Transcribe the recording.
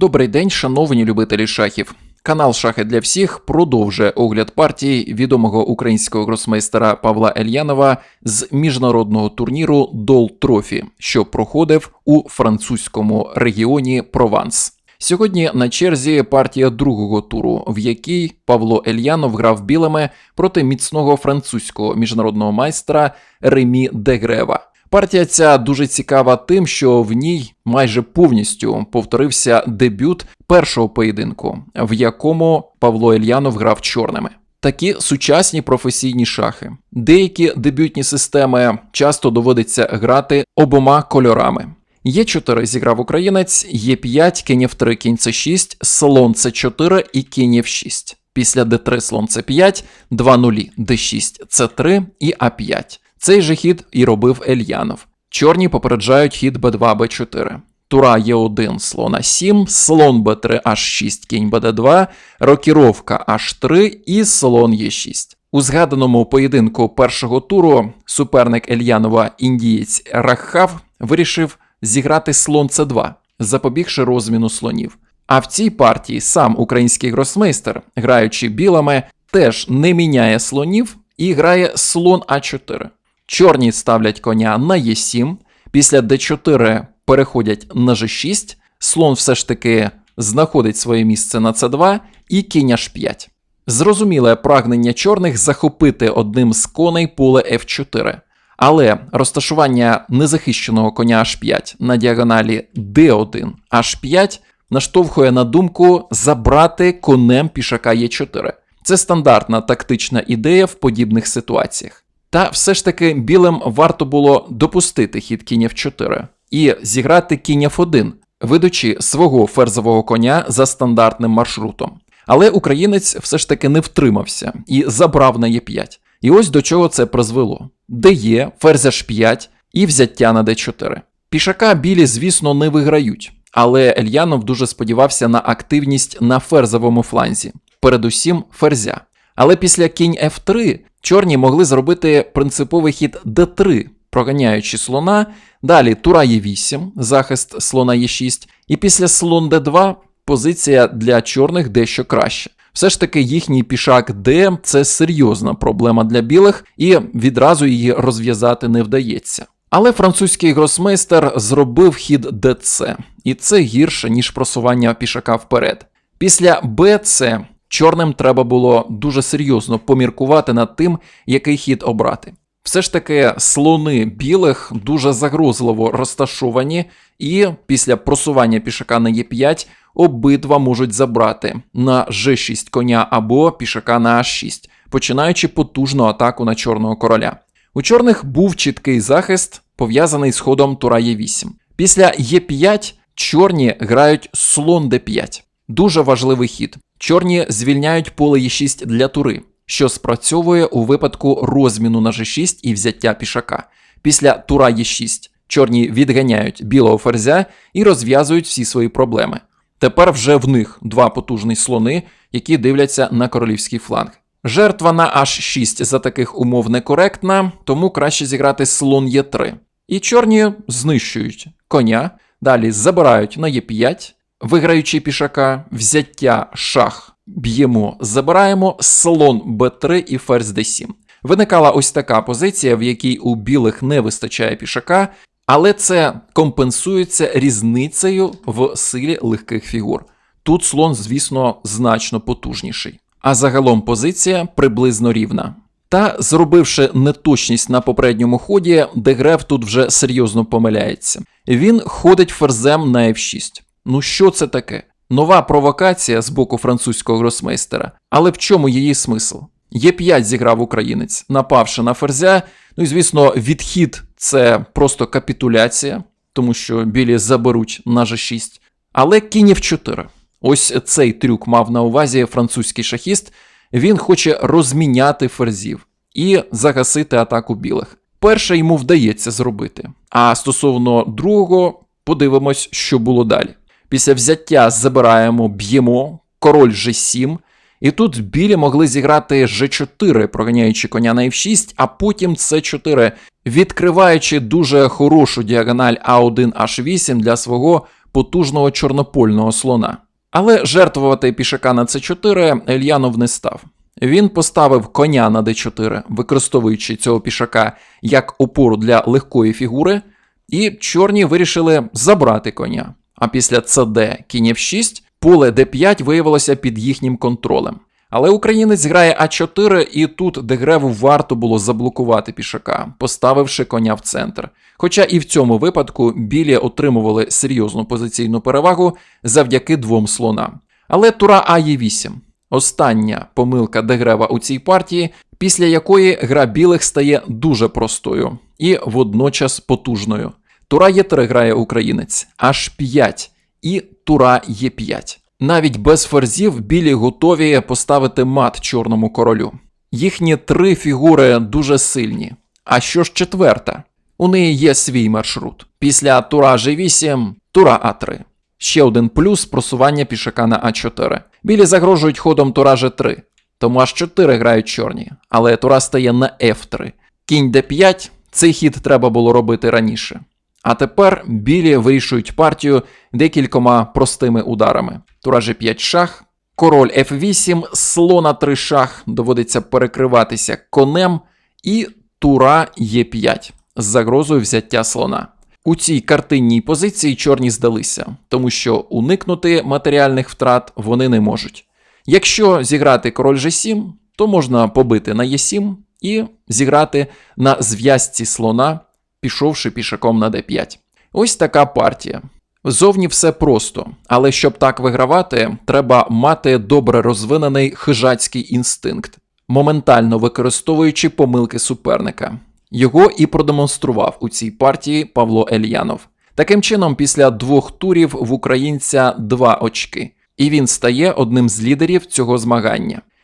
Добрий день, шановні любителі шахів. Канал Шахи для всіх продовжує огляд партії відомого українського гросмейстера Павла Ельянова з міжнародного турніру Дол Трофі, що проходив у французькому регіоні Прованс. Сьогодні на черзі партія другого туру, в якій Павло Ельянов грав білими проти міцного французького міжнародного майстра Ремі Дегрева. Партія ця дуже цікава тим, що в ній майже повністю повторився дебют першого поєдинку, в якому Павло Ельянов грав чорними. Такі сучасні професійні шахи. Деякі дебютні системи часто доводиться грати обома кольорами. Є4 зіграв українець, Є5, кінь F3, кінь С6, слон С4 і кінь F6. Після Д3 слон С5, 2 нулі, Д6, С3 і А5. Цей же хід і робив Ельянов. Чорні попереджають хід Б2, Б4. Тура Е1, слон А7, слон Б3, H6, кінь БД2, рокіровка H3 і слон Е6. У згаданому поєдинку першого туру суперник Ельянова індієць Рахав вирішив зіграти слон С2, запобігши розміну слонів. А в цій партії сам український гросмейстер, граючи білими, теж не міняє слонів і грає слон А4. Чорні ставлять коня на Е7, після Д4 переходять на Ж6, слон все ж таки знаходить своє місце на С2 і кінь H5. Зрозуміле прагнення чорних захопити одним з коней поле F4. Але розташування незахищеного коня H5 на діагоналі D1 H5 наштовхує на думку забрати конем пішака Е4. Це стандартна тактична ідея в подібних ситуаціях. Та все ж таки білим варто було допустити хід кінь F4 і зіграти кінь F1, ведучи свого ферзового коня за стандартним маршрутом. Але українець все ж таки не втримався і забрав на Е5. І ось до чого це призвело. Де ферзь H5 і взяття на d4. Пішака білі, звісно, не виграють, але Ельянов дуже сподівався на активність на ферзовому фланзі, передусім ферзя. Але після кінь F3 чорні могли зробити принциповий хід d3, проганяючи слона, далі тура Е8, захист слона Е6, і після слон d2 позиція для чорних дещо краще. Все ж таки їхній пішак Д це серйозна проблема для білих, і відразу її розв'язати не вдається. Але французький гросмейстер зробив хід ДЦ, і це гірше, ніж просування пішака вперед. Після БЦ чорним треба було дуже серйозно поміркувати над тим, який хід обрати. Все ж таки, слони білих дуже загрозливо розташовані, і після просування пішака на Е5 обидва можуть забрати на G6 коня або пішака на А6, починаючи потужну атаку на чорного короля. У чорних був чіткий захист, пов'язаний з ходом тура Е8. Після Е5 чорні грають слон Д5. Дуже важливий хід. Чорні звільняють поле Е6 для тури, що спрацьовує у випадку розміну на G6 і взяття пішака. Після тура Е6 чорні відганяють білого ферзя і розв'язують всі свої проблеми. Тепер вже в них два потужні слони, які дивляться на королівський фланг. Жертва на H6 за таких умов некоректна, тому краще зіграти слон Е3. І чорні знищують коня, далі забирають на Е5, виграючи пішака, взяття шах б'ємо, забираємо, слон Б3 і ферзь Д7. Виникала ось така позиція, в якій у білих не вистачає пішака, але це компенсується різницею в силі легких фігур. Тут слон, звісно, значно потужніший. А загалом позиція приблизно рівна. Та, зробивши неточність на попередньому ході, Дегреф тут вже серйозно помиляється. Він ходить ферзем на F6. Ну що це таке? Нова провокація з боку французького гросмейстера. Але в чому її смисл? Є5 зіграв українець, напавши на ферзя. Ну і звісно, відхід це просто капітуляція, тому що білі заберуть на G6. Але кінь F4. Ось цей трюк мав на увазі французький шахіст. Він хоче розміняти ферзів і загасити атаку білих. Перше йому вдається зробити. А стосовно другого, подивимось, що було далі. Після взяття забираємо, б'ємо, король G7. І тут білі могли зіграти G4, проганяючи коня на F6, а потім C4, відкриваючи дуже хорошу діагональ А1H8 для свого потужного чорнопольного слона. Але жертвувати пішака на c4 Ельянов не став. Він поставив коня на d4, використовуючи цього пішака як опору для легкої фігури, і чорні вирішили забрати коня. А після cd кінь f6 поле d5 виявилося під їхнім контролем. Але українець грає А4, і тут Дегреву варто було заблокувати пішака, поставивши коня в центр. Хоча і в цьому випадку білі отримували серйозну позиційну перевагу завдяки двом слонам. Але тура А є 8 остання помилка Дегрева у цій партії, після якої гра білих стає дуже простою і водночас потужною. Тура Є3 грає українець, аж 5 і тура Є5. Навіть без ферзів білі готові поставити мат чорному королю. Їхні три фігури дуже сильні. А що ж четверта? У неї є свій маршрут. Після тура G8 тура А3. Ще один плюс просування пішака на А4. Білі загрожують ходом тура G3, тому H4 грають чорні, але тура стає на F3. Кінь D5, цей хід треба було робити раніше. А тепер білі вирішують партію декількома простими ударами. Тура G5 шах, король F8, слона 3 шах, доводиться перекриватися конем, і тура Е5 з загрозою взяття слона. У цій картинній позиції чорні здалися, тому що уникнути матеріальних втрат вони не можуть. Якщо зіграти король G7, то можна побити на Е7 і зіграти на зв'язці слона, пішовши пішаком на d5. Ось така партія. Зовні все просто, але щоб так вигравати, треба мати добре розвинений хижацький інстинкт, моментально використовуючи помилки суперника. Його і продемонстрував у цій партії Павло Ельянов. Таким чином, після двох турів в українця два очки, і він стає одним з лідерів цього змагання.